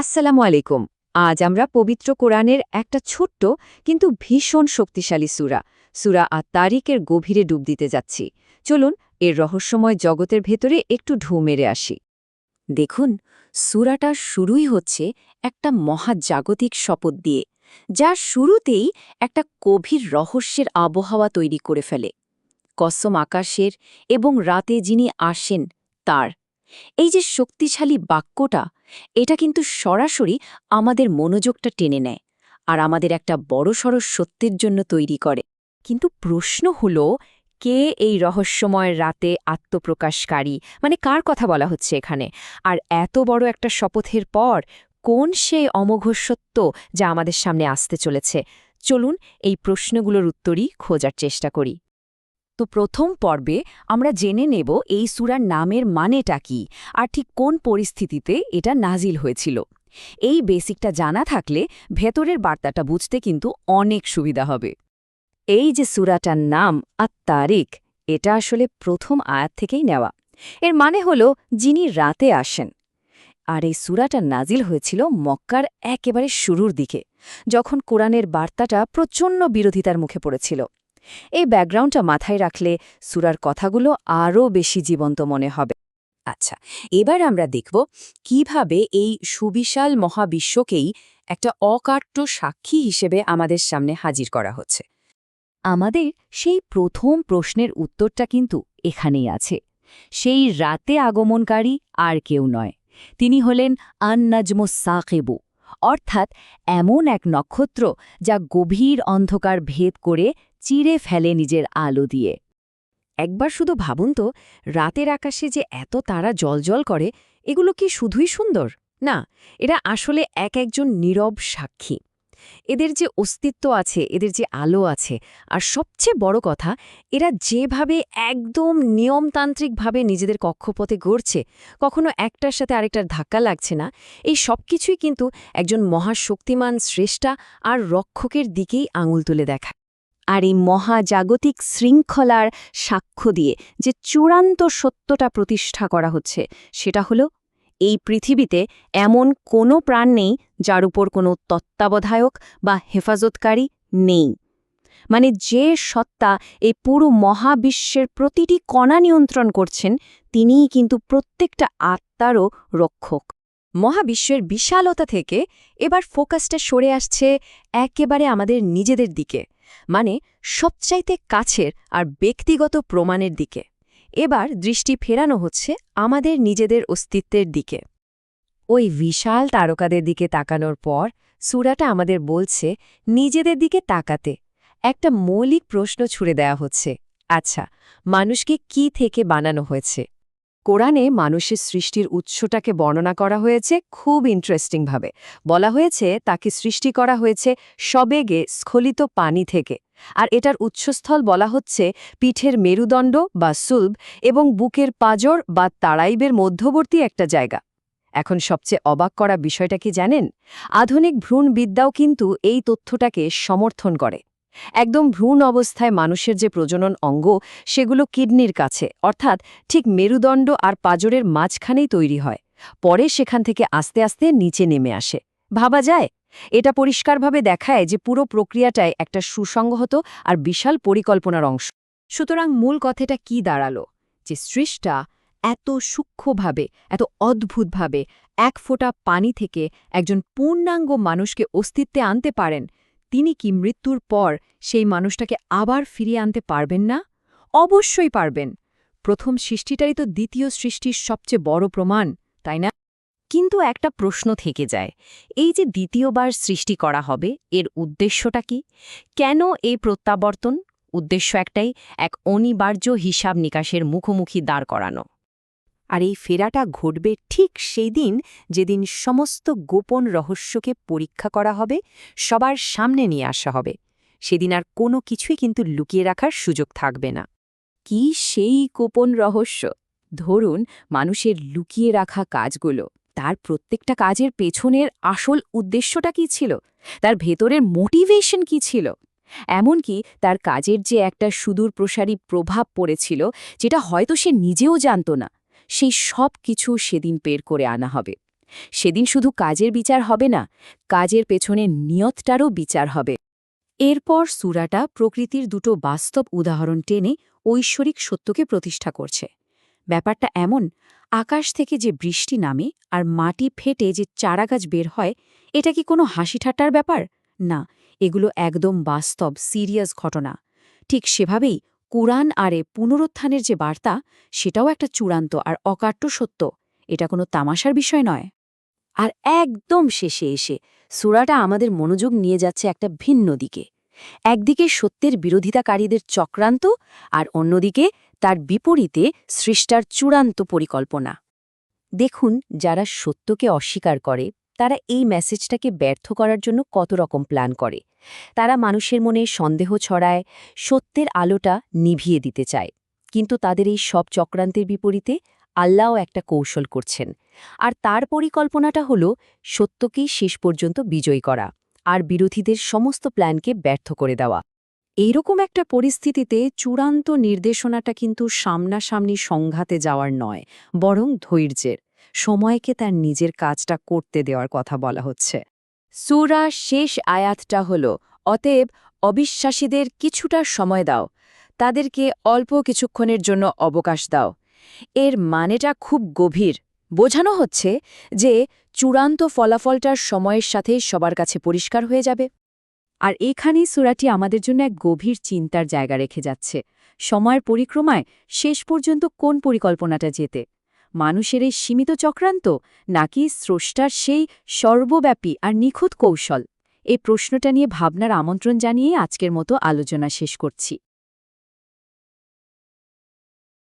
আসসালামু আলাইকুম। আজ আমরা পবিত্র কোরআনের একটা ছোট্ট কিন্তু ভীষণ শক্তিশালী সুরা সুরা আর তারিকের গভীরে ডুব দিতে যাচ্ছি। চলুন এর রহস্যময় জগতের ভেতরে একটু ঢু মেরে আসি। দেখুন, সুরাটা শুরুই হচ্ছে একটা মহাজাগতিক শপথ দিয়ে, যা শুরুতেই একটা গভীর রহস্যের আবহাওয়া তৈরি করে ফেলে। কসম আকাশের এবং রাতে যিনি আসেন, তার এই যে শক্তিশালী বাক্যটা, এটা কিন্তু সরাসরি আমাদের মনোযোগটা টেনে নেয় আর আমাদের একটা বড়সড় সত্যের জন্য তৈরি করে। কিন্তু প্রশ্ন হল, কে এই রহস্যময় রাতে আত্মপ্রকাশকারী? মানে কার কথা বলা হচ্ছে এখানে? আর এত বড় একটা শপথের পর কোন সেই অমোঘ সত্য যা আমাদের সামনে আসতে চলেছে? চলুন এই প্রশ্নগুলোর উত্তরই খোঁজার চেষ্টা করি। তো প্রথম পর্বে আমরা জেনে নেব এই সুরার নামের মানেটা কি আর ঠিক কোন পরিস্থিতিতে এটা নাজিল হয়েছিল। এই বেসিকটা জানা থাকলে ভেতরের বার্তাটা বুঝতে কিন্তু অনেক সুবিধা হবে। এই যে সুরাটার নাম আত্মারিক এটা আসলে প্রথম আয়াত থেকেই নেওয়া। এর মানে হল যিনি রাতে আসেন। আর এই সুরাটা নাজিল হয়েছিল মক্কার একেবারে শুরুর দিকে, যখন কোরআনের বার্তাটা প্রচণ্ড বিরোধিতার মুখে পড়েছিল। এই ব্যাকগ্রাউন্ডটা মাথায় রাখলে সুরার কথাগুলো আরও বেশি জীবন্ত মনে হবে। আচ্ছা এবার আমরা দেখব কীভাবে এই সুবিশাল মহাবিশ্বকেই একটা অকাট্য সাক্ষী হিসেবে আমাদের সামনে হাজির করা হচ্ছে। আমাদের সেই প্রথম প্রশ্নের উত্তরটা কিন্তু এখানেই আছে। সেই রাতে আগমনকারী আর কেউ নয়। তিনি হলেন আন্নাজমো সাকেবু অর্থাৎ এমন এক নক্ষত্র যা গভীর অন্ধকার ভেদ করে চিরে ফেলে নিজের আলো দিয়ে। একবার শুধু ভাবুন তো, রাতের আকাশে যে এত তারা জলজল করে, এগুলো কি শুধুই সুন্দর? না, এরা আসলে এক একজন নীরব সাক্ষী। এদের যে অস্তিত্ব আছে, এদের যে আলো আছে, আর সবচেয়ে বড় কথা, এরা যেভাবে একদম নিয়মতান্ত্রিকভাবে নিজেদের কক্ষপথে গড়ছে, কখনো একটার সাথে আরেকটার ধাক্কা লাগছে না, এই সব কিছুই কিন্তু একজন মহাশক্তিমান শ্রেষ্ঠা আর রক্ষকের দিকেই আঙুল তুলে দেখা আর এই মহাজাগতিক শৃঙ্খলার সাক্ষ্য দিয়ে যে চূড়ান্ত সত্যটা প্রতিষ্ঠা করা হচ্ছে, সেটা হলো এই পৃথিবীতে এমন কোনো প্রাণ নেই যার উপর কোনো তত্ত্বাবধায়ক বা হেফাজতকারী নেই। মানে যে সত্তা এই পুরো মহাবিশ্বের প্রতিটি কণা নিয়ন্ত্রণ করছেন, তিনিই কিন্তু প্রত্যেকটা আত্মারও রক্ষক। মহাবিশ্বের বিশালতা থেকে এবার ফোকাসটা সরে আসছে একেবারে আমাদের নিজেদের দিকে মানে সবচাইতে কাছের আর ব্যক্তিগত প্রমাণের দিকে। এবার দৃষ্টি ফেরানো হচ্ছে আমাদের নিজেদের অস্তিত্বের দিকে। ওই বিশাল তারকাদের দিকে তাকানোর পর সুরাটা আমাদের বলছে, নিজেদের দিকে তাকাতে। একটা মৌলিক প্রশ্ন ছুড়ে দেয়া হচ্ছে আচ্ছা মানুষকে কি থেকে বানানো হয়েছে? কোরআনে মানুষের সৃষ্টির উৎসটাকে বর্ণনা করা হয়েছে খুব ইন্টারেস্টিংভাবে বলা হয়েছে, তাকে সৃষ্টি করা হয়েছে সবেগে স্খলিত পানি থেকে। আর এটার উৎসস্থল বলা হচ্ছে পিঠের মেরুদণ্ড বা সুলভ এবং বুকের পাজর বা তাড়াইবের মধ্যবর্তী একটা জায়গা। এখন সবচেয়ে অবাক করা বিষয়টা কি জানেন? আধুনিক ভ্রূণবিদ্যাও কিন্তু এই তথ্যটাকে সমর্থন করে। একদম ভ্রূণ অবস্থায় মানুষের যে প্রজনন অঙ্গ, সেগুলো কিডনির কাছে, অর্থাৎ ঠিক মেরুদণ্ড আর পাজরের মাঝখানেই তৈরি হয়। পরে সেখান থেকে আস্তে আস্তে নিচে নেমে আসে। ভাবা যায়? এটা পরিষ্কারভাবে দেখায় যে পুরো প্রক্রিয়াটায় একটা সুসংহত আর বিশাল পরিকল্পনার অংশ। সুতরাং মূল কথাটা কি দাঁড়াল? যে সৃষ্টা এত সূক্ষ্মভাবে, এত অদ্ভুতভাবে এক ফোঁটা পানি থেকে একজন পূর্ণাঙ্গ মানুষকে অস্তিত্বে আনতে পারেন তিনি কি মৃত্যুর পর সেই মানুষটাকে আবার ফিরিয়ে আনতে পারবেন না? অবশ্যই পারবেন। প্রথম সৃষ্টিটাই তো দ্বিতীয় সৃষ্টির সবচেয়ে বড় প্রমাণ, তাই না? কিন্তু একটা প্রশ্ন থেকে যায়, এই যে দ্বিতীয়বার সৃষ্টি করা হবে, এর উদ্দেশ্যটা কি? কেন এই প্রত্যাবর্তন? উদ্দেশ্য একটাই, এক অনিবার্য হিসাব নিকাশের মুখোমুখি দাঁড় করানো। আর এই ফেরাটা ঘটবে ঠিক সেই দিন যেদিন সমস্ত গোপন রহস্যকে পরীক্ষা করা হবে, সবার সামনে নিয়ে আসা হবে। সেদিন আর কোনো কিছুই কিন্তু লুকিয়ে রাখার সুযোগ থাকবে না। কি সেই গোপন রহস্য? ধরুন মানুষের লুকিয়ে রাখা কাজগুলো, তার প্রত্যেকটা কাজের পেছনের আসল উদ্দেশ্যটা কি ছিল? তার ভেতরের মোটিভেশন কি ছিল? এমনকি তার কাজের যে একটা সুদূর প্রসারী প্রভাব পড়েছিল, যেটা হয়তো সে নিজেও জানত না। সেই সব কিছু সেদিন বের করে আনা হবে। সেদিন শুধু কাজের বিচার হবে না, কাজের পেছনে নিয়তটারও বিচার হবে। এরপর সুরাটা প্রকৃতির দুটো বাস্তব উদাহরণ টেনে ঐশ্বরিক সত্যকে প্রতিষ্ঠা করছে। ব্যাপারটা এমন, আকাশ থেকে যে বৃষ্টি নামে আর মাটি ফেটে যে চারাগাছ বের হয়, এটা কি কোনো হাসি ঠাট্টার ব্যাপার? না, এগুলো একদম বাস্তব, সিরিয়াস ঘটনা। ঠিক সেভাবেই কুরআন আরে পুনরুত্থানের যে বার্তা, সেটাও একটা চূড়ান্ত আর অকাট্য সত্য। এটা কোনো তামাশার বিষয় নয়। আর একদম শেষে এসে সুরাটা আমাদের মনোযোগ নিয়ে যাচ্ছে একটা ভিন্ন দিকে। একদিকে সত্যের বিরোধিতাকারীদের চক্রান্ত আর অন্যদিকে তার বিপরীতে সৃষ্টার চূড়ান্ত পরিকল্পনা। দেখুন, যারা সত্যকে অস্বীকার করে তারা এই মেসেজটাকে ব্যর্থ করার জন্য কত রকম প্ল্যান করে। তারা মানুষের মনে সন্দেহ ছড়ায়, সত্যের আলোটা নিভিয়ে দিতে চায়। কিন্তু তাদের এই সব চক্রান্তের বিপরীতে আল্লাহও একটা কৌশল করছেন। আর তার পরিকল্পনাটা হল সত্যকেই শেষ পর্যন্ত বিজয়ী করা আর বিরোধীদের সমস্ত প্ল্যানকে ব্যর্থ করে দেওয়া। এইরকম একটা পরিস্থিতিতে চূড়ান্ত নির্দেশনাটা কিন্তু সামনাসামনি সংঘাতে যাওয়ার নয়, বরং ধৈর্যের। সময়কে তার নিজের কাজটা করতে দেওয়ার কথা বলা হচ্ছে। সুরা শেষ আয়াতটা হল, অতএব অবিশ্বাসীদের কিছুটা সময় দাও, তাদেরকে অল্প কিছুক্ষণের জন্য অবকাশ দাও। এর মানেটা খুব গভীর। বোঝানো হচ্ছে যে চূড়ান্ত ফলাফলটার সময়ের সাথে সবার কাছে পরিষ্কার হয়ে যাবে। আর এখানেই সুরাটি আমাদের জন্য এক গভীর চিন্তার জায়গা রেখে যাচ্ছে। সময়ের পরিক্রমায় শেষ পর্যন্ত কোন পরিকল্পনাটা যেতে? মানুষের এই সীমিত চক্রান্ত নাকি স্রষ্টার সেই সর্বব্যাপী আর নিখুঁত কৌশল? এই প্রশ্নটা নিয়ে ভাবনার আমন্ত্রণ জানিয়ে আজকের মতো আলোচনা শেষ করছি।